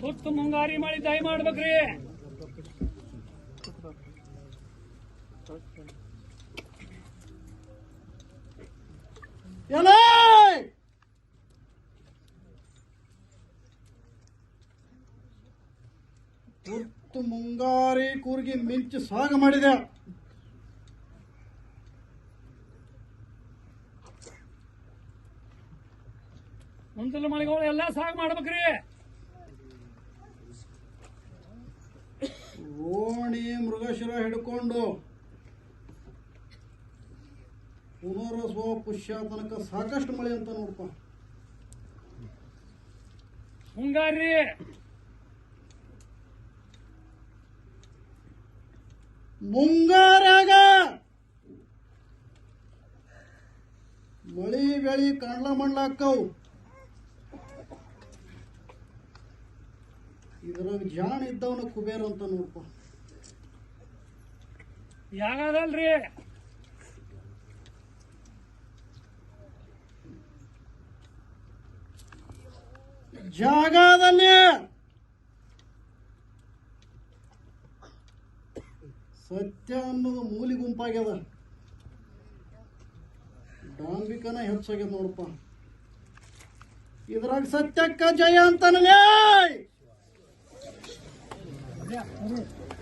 ತುತ್ತು ಮುಂಗಾರಿ ಮಾಡಿ ದಯ ಮಾಡ್ಬೇಕ್ರಿ ಮುಂಗಾರಿ ಕೂರ್ಗಿ ಮಿಂಚು ಸಾಗ ಮಾಡಿದೆ. ಮುಂದಲ ಮಳೆಗಳು ಎಲ್ಲ ಸಾಗ ಮಾಡ್ಬೇಕ್ರಿ. ಓಣಿ ಮೃಗಶಿರ ಹಿಡ್ಕೊಂಡು ಪುನರ್ವಸು ಪುಷ್ಯ ತನಕ ಸಾಕಷ್ಟು ಮಳೆ ಅಂತ ನೋಡಪ್ಪ ಮುಂಗಾರಿ. ಮುಂಗಾರಾಗ ಮಳಿ ಬೆಳಿ ಕಂಡ್ಲ ಮಂಡ್ಲ ಇದ್ರಾಗ ಜಾಣ ಇದ್ದವನ ಕುಬೇರ ಅಂತ ನೋಡಪ್ಪ ಯಾಗದಲ್ರಿ ಜಾಗದಲ್ಲಿ. ಸತ್ಯ ಅನ್ನೋದು ಮೂಲಿ ಗುಂಪಾಗ್ಯದ. ಡಾಂಬಿಕನ ಹೆಚ್ಚಾಗ್ಯದ ನೋಡಪ್ಪ ಇದ್ರಾಗ ಸತ್ಯಕ್ಕ ಜಯ ಅಂತಾನಲೇ.